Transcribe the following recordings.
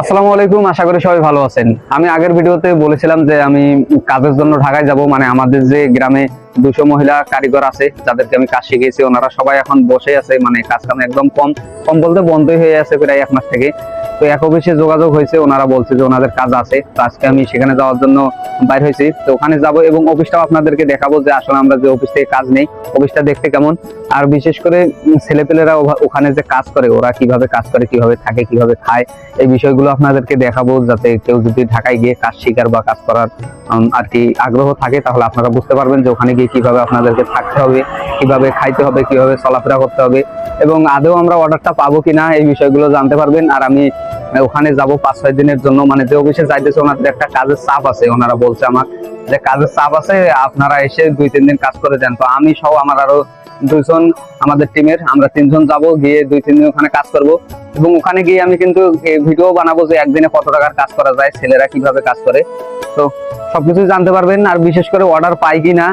আসসালামু আলাইকুম, আশা করি সবাই ভালো আছেন। আমি আগের ভিডিওতে বলেছিলাম যে আমি কাজের জন্য ঢাকায় যাব মানে আমাদের যে গ্রামে দুশো মহিলা কারিগর আছে, যাদেরকে আমি কাজ শিখিয়েছি, ওনারা সবাই এখন বসে আছে মানে কাজ কাম একদম কম কম বলতে বন্ধই হয়ে আছে প্রায় এক মাস থেকে। তো এক অফিসে যোগাযোগ হয়েছে, ওনারা বলছে যে ওনাদের কাজ আছে। তো আজকে আমি সেখানে যাওয়ার জন্য বাইর হয়েছি। তো ওখানে যাব এবং অফিসটাও আপনাদেরকে দেখাবো যে আসলে আমরা যে অফিস থেকে কাজ নেই অফিসটা দেখতে কেমন। আর বিশেষ করে ছেলেপেলেরা ওখানে যে কাজ করে, ওরা কীভাবে কাজ করে, কীভাবে থাকে, কীভাবে খায়, এই বিষয়গুলো আপনাদেরকে দেখাবো যাতে কেউ যদি ঢাকায় গিয়ে কাজ শিকার বা কাজ করার আর কি আগ্রহ থাকে, তাহলে আপনারা বুঝতে পারবেন যে ওখানে গিয়ে কীভাবে আপনাদেরকে থাকতে হবে, কীভাবে খাইতে হবে, কীভাবে চলাফেরা করতে হবে। এবং আদৌ আমরা অর্ডারটা পাবো কিনা, এই বিষয়গুলো জানতে পারবেন। আর আমি ওখানে যাব পাঁচ, ছয় দিনের জন্য। মানে যে অফিসে যাইতেছে, ওনাদের একটা কাজের চাপ আছে, ওনারা বলছে আমার। যে কাজের চাপ আছে, আপনারা এসে দুই, তিন দিন কাজ করে যান তো আমি সহ আমার আরও দুইজন আমাদের টিমের আমরা তিনজন যাব, গিয়ে দুই, তিন দিন ওখানে কাজ করব। এবং ওখানে গিয়ে আমি কিন্তু ভিডিও বানাবো যে একদিনে কত টাকার কাজ করা যায়, ছেলেরা কীভাবে কাজ করে। তো সবকিছু জানতে পারবেন, আর বিশেষ করে অর্ডার পাই কিনা,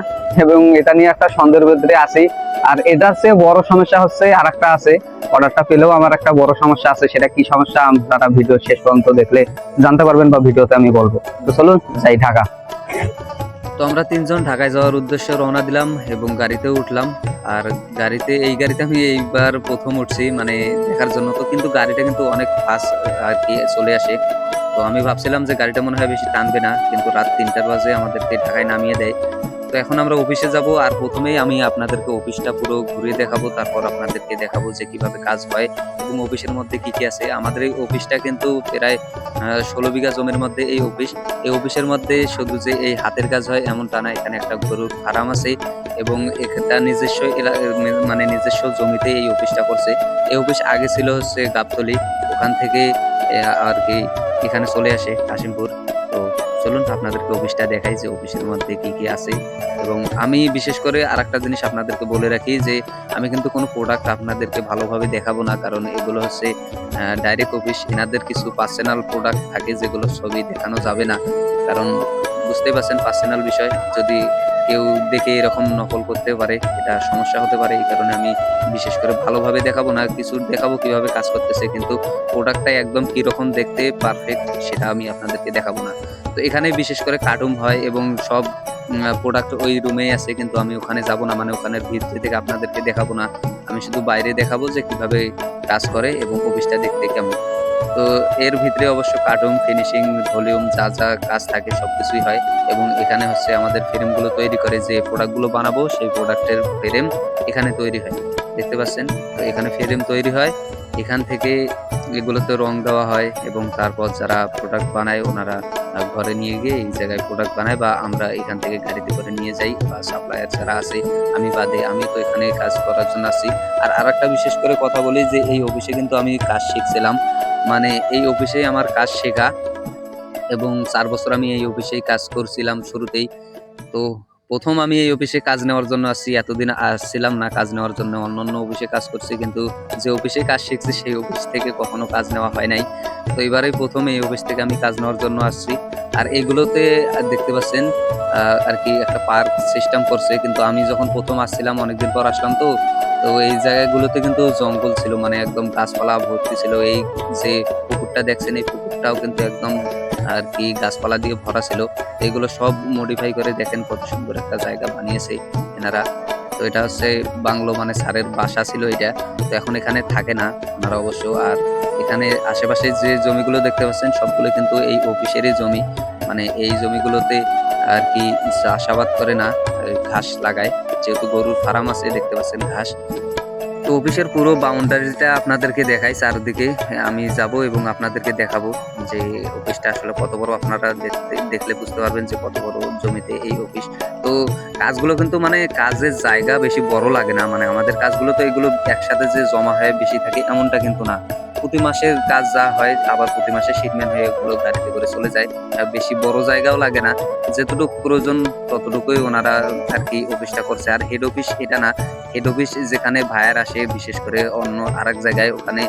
এবং এটা নিয়ে একটা সন্দেহের ভিতরে আছি। আর এটার চেয়ে বড় সমস্যা হচ্ছে আর একটা আছে। অর্ডারটা পেলেও আমার একটা বড় সমস্যা আছে, সেটা কি সমস্যা? আপনারা ভিডিও শেষ পর্যন্ত দেখলে জানতে পারবেন বা ভিডিওতে আমি বলব। তো চলুন, যাই ঢাকা। তো আমরা তিনজন ঢাকায় যাওয়ার উদ্দেশ্যে রওনা দিলাম এবং গাড়িতেও উঠলাম। আর গাড়িতে, এই গাড়িতে আমি এইবার প্রথম উঠছি মানে দেখার জন্য। তো কিন্তু গাড়িটা কিন্তু অনেক ফাস্ট আর কি চলে আসে। তো আমি ভাবছিলাম যে গাড়িটা মনে হয় বেশি টানবে না, কিন্তু রাত তিনটার বাজে আমাদেরকে ঢাকায় নামিয়ে দেয়। তো এখন আমরা অফিসে যাব আর প্রথমেই আমি আপনাদেরকে অফিসটা পুরো ঘুরে দেখাবো, তারপর আপনাদেরকে দেখাবো যে কীভাবে কাজ হয় এবং অফিসের মধ্যে কি কি আছে। আমাদের এই অফিসটা কিন্তু প্রায় ষোলো বিঘা জমির মধ্যে এই অফিস এই অফিসের মধ্যে শুধু যে এই হাতের কাজ হয় এমনটা না, এখানে একটা গরুর ফার্ম আছে এবং এটা নিজস্ব মানে নিজস্ব জমিতে এই অফিসটা করছে। এই অফিস আগে ছিল হচ্ছে গাবতলি, ওখান থেকে আর কি এখানে চলে আসে কাশিমপুর আপনাদেরকে অফিসটা দেখাই যে অফিসের মধ্যে কি কি আছে। এবং আমি বিশেষ করে আর একটা জিনিস আপনাদেরকে বলে রাখি যে, আমি কিন্তু কোনো প্রোডাক্ট আপনাদেরকে ভালোভাবে দেখাবো না। কারণ এগুলো হচ্ছে ডাইরেক্ট অফিস এনাদের কিছু পার্সোনাল প্রোডাক্ট থাকে যেগুলো ছবি দেখানো যাবে না। কারণ বুঝতেই পারছেন পার্সোনাল বিষয়। যদি কেউ দেখে এরকম নকল করতে পারে, এটা সমস্যা হতে পারে। এই কারণে আমি বিশেষ করে ভালোভাবে দেখাবো না, কিছু দেখাবো কীভাবে কাজ করতেছে, কিন্তু প্রোডাক্টটা একদম কীরকম দেখতে পারফেক্ট সেটা আমি আপনাদেরকে দেখাবো না। তো এখানে বিশেষ করে কার্টুন হয় এবং সব প্রোডাক্ট ওই রুমেই আছে, কিন্তু আমি ওখানে যাব না মানে ওখানের ভিতরে থেকে আপনাদেরকে দেখাবো না। আমি শুধু বাইরে দেখাবো যে কীভাবে কাজ করে এবং অফিসটা দেখতে কেমন। তো এর ভিতরে অবশ্য কার্টুন, ফিনিশিং, ভলিউম, যা যা কাজ থাকে সবকিছুই হয় এবং এখানে হচ্ছে আমাদের ফ্রেমগুলো তৈরি করে যে প্রোডাক্টগুলো বানাবো সেই প্রোডাক্টের ফ্রেম এখানে তৈরি হয়। দেখতে পাচ্ছেন? তো এখানে ফ্রেম তৈরি হয়। এখান থেকে এগুলোতে রং দেওয়া হয় এবং তারপর যারা প্রোডাক্ট বানায় ওনারা ঘরে নিয়ে গিয়ে এই জায়গায় প্রোডাক্ট বানায় বা আমরা এখান থেকে গাড়িতে করে নিয়ে যাই বা সাপ্লায়ার যারা আছে, আমি বাদে, আমি তো এখানে কাজ করার জন্য আসি আর আরেকটা বিশেষ করে কথা বলি যে এই অফিসে কিন্তু আমি কাজ শিখছিলাম। মানে এই অফিসেই আমার কাজ শেখা এবং চার বছর আমি এই অফিসেই কাজ করছিলাম শুরুতেই। তো প্রথম আমি এই অফিসে কাজ নেওয়ার জন্য আসছি, এতদিন আসছিলাম না কাজ নেওয়ার জন্য অন্য অন্য অফিসে কাজ করছি কিন্তু যে অফিসে কাজ শিখছি সেই অফিস থেকে কখনো কাজ নেওয়া হয় নাই। তো এবারেই প্রথম এই অফিস থেকে আমি কাজ নেওয়ার জন্য আসছি। আর এগুলোতে দেখতে পাচ্ছেন আর কি একটা পার্ক সিস্টেম করছে। কিন্তু আমি যখন প্রথম আসছিলাম, অনেকদিন পর আসলাম তো তো এই জায়গাগুলোতে কিন্তু জঙ্গল ছিল মানে একদম গাছপালা ভর্তি ছিল। এই যে পুকুরটা দেখছেন, এই পুকুরটাও কিন্তু একদম, আর কি গাছপালা দিয়ে ভরা ছিল। এগুলো সব মডিফাই করে দেখেন কত সুন্দর একটা জায়গা বানিয়েছে এনারা। তো এটা হচ্ছে বাংলো মানে স্যারের বাসা ছিল এটা। তো এখন এখানে থাকে না ওনারা অবশ্য। আর এখানে আশেপাশে যে জমিগুলো দেখতে পাচ্ছেন, সবগুলো কিন্তু এই অফিসেরই জমি। মানে এই জমিগুলোতে আর কি চাষাবাদ করে না ঘাস লাগায়। যেহেতু গরুর ফার্ম আছে, দেখতে পাচ্ছেন ঘাস। তো অফিসের পুরো বাউন্ডারিটা আপনাদেরকে দেখাই চারদিকে। আমি যাব এবং আপনাদেরকে দেখাবো যে অফিসটা আসলে কত বড় আপনারা দেখতে, দেখলে বুঝতে পারবেন যে কত বড় জমিতে এই অফিস। তো কাজগুলো কিন্তু মানে কাজের জায়গা বেশি বড় লাগে না মানে আমাদের কাজগুলো তো এগুলো একসাথে যে জমা হয়ে বেশি থাকে এমনটা কিন্তু না। প্রতি মাসের কাজ যা হয়, আবার প্রতি মাসে শিটমেন্ট হয়ে ওগুলো গাড়িতে করে চলে যায়। বেশি বড় জায়গাও লাগে না। যেতটুকু প্রয়োজন ততটুকুই ওনারা আর কি অফিসটা করছে। আর হেড অফিস এটা না হেড অফিস যেখানে ভায়ার আসে, বিশেষ করে অন্য আরেক জায়গায়, ওখানে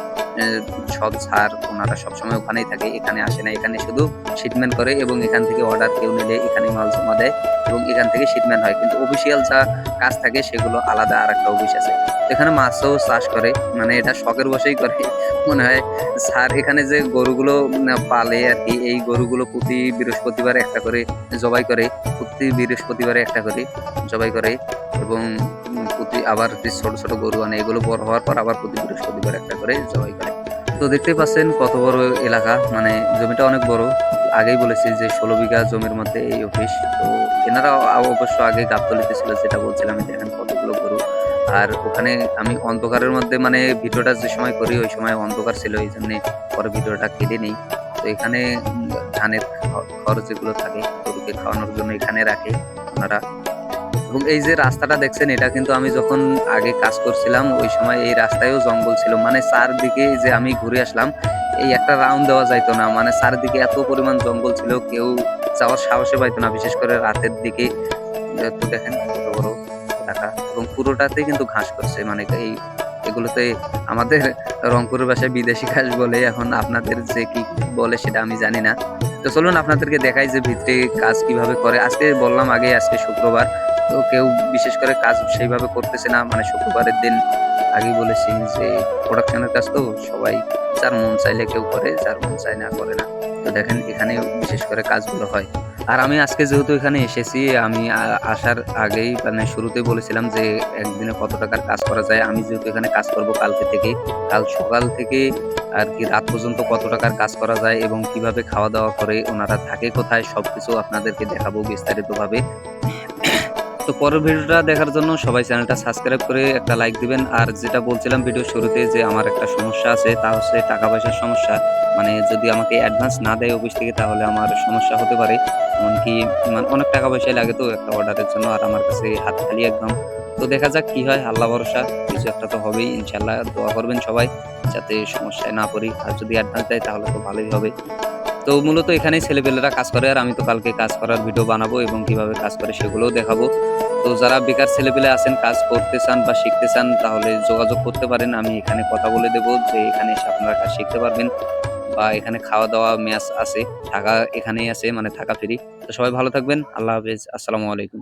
সব ছাড় ওনারা সবসময় ওখানেই থাকে, এখানে আসে না। এখানে শুধু শিটমেন্ট করে এবং এখান থেকে অর্ডার কেউ নিলে এখানে মাল জমা দেয়। এবং এখান থেকে শিটমেন্ট হয়। কিন্তু অফিসিয়াল যা কাজ থাকে, সেগুলো আলাদা আর একটা অফিস আছে। এখানে মাছও চাষ করে মানে এটা শখের বসেই করে। মনে হয় স্যার এখানে যে গরুগুলো পালে আর কি, এই গরুগুলো প্রতি বৃহস্পতিবার একটা করে জবাই করে, প্রতি বৃহস্পতিবারে একটা করে জবাই করে এবং প্রতি আবার ছোট ছোট গরু আনে, এগুলো বড় হওয়ার পর আবার প্রতি বৃহস্পতিবার একটা করে জবাই করে। তো দেখতেই পাচ্ছেন কত বড় এলাকা। মানে জমিটা অনেক বড়। আগেই বলেছি যে ষোলো বিঘা জমির মধ্যে এই অফিস তো এনারা অবশ্য আগে গাবতলিতে ছিল, যেটা বলছিলাম দেখেন কতগুলো গরু। আর ওখানে আমি অন্ধকারের মধ্যে মানে ভিডিওটা যে সময় করি, ওই সময় অন্ধকার ছিল, এই জন্য পরে ভিডিওটা কেটে নেই। তো এখানে ধানের খরচ যেগুলো থাকে, গরুকে খাওয়ানোর জন্য এখানে রাখে ওনারা। এবং এই যে রাস্তাটা দেখছেন, এটা কিন্তু আমি যখন আগে কাজ করছিলাম, ওই সময় এই রাস্তায়ও জঙ্গল ছিল। মানে চারদিকে যে আমি ঘুরে আসলাম, এই একটা রাউন্ড দেওয়া যাইতো না। মানে চারদিকে এত পরিমাণ জঙ্গল ছিল, কেউ যাওয়ার সাহসে পাইতো না, বিশেষ করে রাতের দিকে। তো দেখেন কত বড় এলাকা। এবং পুরোটাতে কিন্তু ঘাস করছে মানে এই এগুলোতে আমাদের রংপুরের ভাষায় বিদেশি ঘাস বলে এখন আপনাদের যে কি বলে সেটা আমি জানি না। তো চলুন আপনাদেরকে দেখাই যে ভিতরে কাজ কীভাবে করে। আজকে বললাম আগে আজকে শুক্রবার। তো কেউ বিশেষ করে কাজ সেইভাবে করতেছে না। মানে শুক্রবারের দিন আগেই বলেছি যে প্রোডাকশনের কাজ তো সবাই যার মন চাইলে কেউ করে, যার মন চাই না করে না। তো দেখেন এখানে বিশেষ করে কাজগুলো হয়। আর আমি আজকে যেহেতু এখানে এসেছি, আমি আসার আগেই মানে শুরুতেই বলেছিলাম যে, একদিনে কত টাকার কাজ করা যায়। আমি যেহেতু এখানে কাজ করব কালকে থেকে, কাল সকাল থেকে আর কি রাত পর্যন্ত কত টাকার কাজ করা যায় এবং কীভাবে খাওয়া দাওয়া করে, ওনারা থাকে কোথায়, সবকিছু আপনাদেরকে দেখাবো বিস্তারিতভাবে। তো পরের ভিডিওটা দেখার জন্য সবাই চ্যানেলটা সাবস্ক্রাইব করে একটা লাইক দিবেন। আর যেটা বলছিলাম ভিডিও শুরুতে যে আমার একটা সমস্যা আছে, তা হচ্ছে টাকা পয়সার সমস্যা। মানে যদি আমাকে অ্যাডভান্স না দেয় অফিস থেকে, তাহলে আমার সমস্যা হতে পারে। এমনকি মানে অনেক টাকা পয়সাই লাগে তো একটা অর্ডারের জন্য, আর আমার কাছে হাত খালি একদম। তো দেখা যাক কি হয়, আল্লাহ ভরসা, কিছু একটা তো হবেই ইনশাল্লাহ দোয়া করবেন সবাই, যাতে সমস্যায় না পড়ি। আর যদি অ্যাডভান্স দেয়, তাহলে তো ভালোই হবে। তো মূলত এখানেই ছেলেপেলেরা কাজ করে আর আমি তো কালকে কাজ করার ভিডিও বানাবো এবং কীভাবে কাজ করে সেগুলোও দেখাবো। তো যারা বেকার ছেলেপেলে আছেন, কাজ করতে চান বা শিখতে চান, তাহলে যোগাযোগ করতে পারেন। আমি এখানে কথা বলে দেবো যে এখানে এসে আপনারা কাজ শিখতে পারবেন বা এখানে খাওয়া দাওয়া ম্যাচ আছে থাকা এখানেই আছে মানে থাকা ফ্রি। তো সবাই ভালো থাকবেন, আল্লাহ হাফেজ, আসসালামু আলাইকুম।